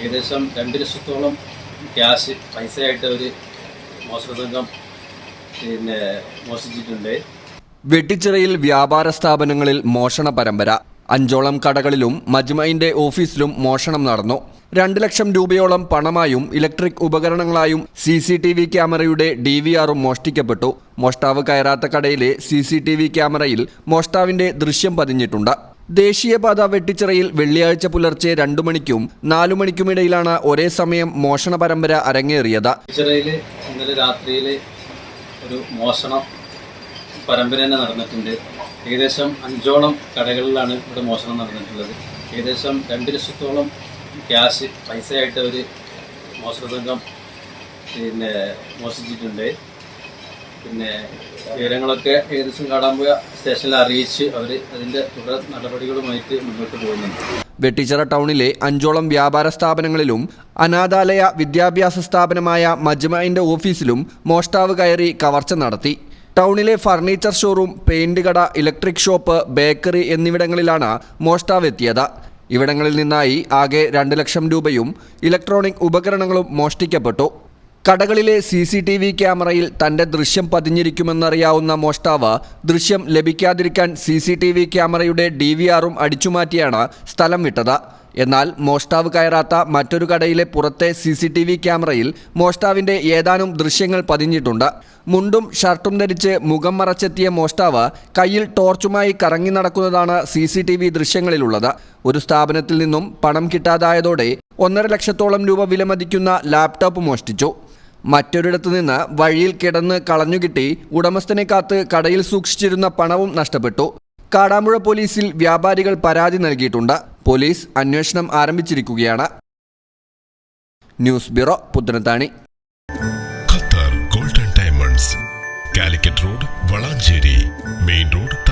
ഏകദേശം രണ്ട് ലക്ഷത്തോളം ക്യാഷ് പൈസയായിട്ട് അവർ മോഷണ സംഘം പിന്നെ മോഷിച്ചിട്ടുണ്ട് വെട്ടിച്ചിറയിൽ വ്യാപാര സ്ഥാപനങ്ങളിൽ മോഷണ പരമ്പര. അഞ്ചോളം കടകളിലും മജ്മയിന്റെ ഓഫീസിലും മോഷണം നടന്നു. രണ്ട് ലക്ഷം രൂപയോളം പണമായും ഇലക്ട്രിക് ഉപകരണങ്ങളായും സി സി ടി വി ക്യാമറയുടെ ഡി വി ആറും മോഷ്ടിക്കപ്പെട്ടു. മോഷ്ടാവ് കയറാത്ത കടയിലെ സി സി ടി വി ക്യാമറയിൽ മോഷ്ടാവിന്റെ ദൃശ്യം പതിഞ്ഞിട്ടുണ്ട്. ദേശീയപാത വെട്ടിച്ചിറയിൽ വെള്ളിയാഴ്ച പുലർച്ചെ രണ്ടു മണിക്കും നാലു മണിക്കുമിടയിലാണ് ഒരേ സമയം മോഷണ പരമ്പര അരങ്ങേറിയത്. ചിറയിൽ ഇന്നലെ രാത്രിയിൽ ഒരു മോഷണം പരമ്പര തന്നെ നടന്നിട്ടുണ്ട്. ഏകദേശം അഞ്ചോളം കടകളിലാണ് ഇവിടെ മോഷണം നടന്നിട്ടുള്ളത്. ഏകദേശം രണ്ട് ലക്ഷത്തോളം ക്യാഷ് പൈസയായിട്ട് അവർ മോഷണ സംഘം പിന്നെ മോഷ്ടിച്ചിട്ടുണ്ട്. പിന്നെ വിവരങ്ങളൊക്കെ ഏകദേശം കാടാമ്പുഴ സ്റ്റേഷനിൽ അറിയിച്ച് അവർ അതിന്റെ തുടർ നടപടികളുമായിട്ട് മുന്നോട്ട് പോകുന്നുണ്ട്. വെട്ടിച്ചിറ ടൗണിലെ അഞ്ചോളം വ്യാപാര സ്ഥാപനങ്ങളിലും അനാഥാലയ വിദ്യാഭ്യാസ സ്ഥാപനമായ മജ്മയിന്റെ ഓഫീസിലും മോഷ്ടാവ് കയറി കവർച്ച നടത്തി. ടൗണിലെ ഫർണിച്ചർ ഷോറൂം പെയിന്റ് കട ഇലക്ട്രിക് ഷോപ്പ് ബേക്കറി എന്നിവിടങ്ങളിലാണ് മോഷ്ടാവ് എത്തിയത്. ഇവിടങ്ങളിൽ നിന്നായി ആകെ രണ്ട് ലക്ഷം രൂപയും ഇലക്ട്രോണിക് ഉപകരണങ്ങളും മോഷ്ടിക്കപ്പെട്ടു. കടകളിലെ സി സി ടി വി ക്യാമറയിൽ തന്റെ ദൃശ്യം പതിഞ്ഞിരിക്കുമെന്നറിയാവുന്ന മോഷ്ടാവ് ദൃശ്യം ലഭിക്കാതിരിക്കാൻ സി സി ടി വി ക്യാമറയുടെ ഡി വി ആറും അടിച്ചുമാറ്റിയാണ് സ്ഥലം വിട്ടത്. എന്നാൽ മോഷ്ടാവ് കയറാത്ത മറ്റൊരു കടയിലെ പുറത്തെ സി സി ടി വി ക്യാമറയിൽ മോഷ്ടാവിന്റെ ഏതാനും ദൃശ്യങ്ങൾ പതിഞ്ഞിട്ടുണ്ട്. മുണ്ടും ഷർട്ടും ധരിച്ച് മുഖം മറച്ചെത്തിയ മോഷ്ടാവ് കയ്യിൽ ടോർച്ചുമായി കറങ്ങി നടക്കുന്നതാണ് സി സി ടി വി ദൃശ്യങ്ങളിലുള്ളത്. ഒരു സ്ഥാപനത്തിൽ നിന്നും പണം കിട്ടാതായതോടെ ഒന്നര ലക്ഷത്തോളം രൂപ വിലമതിക്കുന്ന ലാപ്ടോപ്പ് മോഷ്ടിച്ചു. മറ്റൊരിടത്തു നിന്ന് വഴിയിൽ കിടന്ന് കളഞ്ഞുകിട്ടി ഉടമസ്ഥനെ കാത്ത് കടയിൽ സൂക്ഷിച്ചിരുന്ന പണവും നഷ്ടപ്പെട്ടു. കാടാമ്പുഴ പോലീസിൽ വ്യാപാരികൾ പരാതി നൽകിയിട്ടുണ്ട്. പോലീസ് അന്വേഷണം ആരംഭിച്ചിരിക്കുകയാണ്. News bureau Puthanathani. Qatar golden diamonds. Calicut road Valanchery. Main road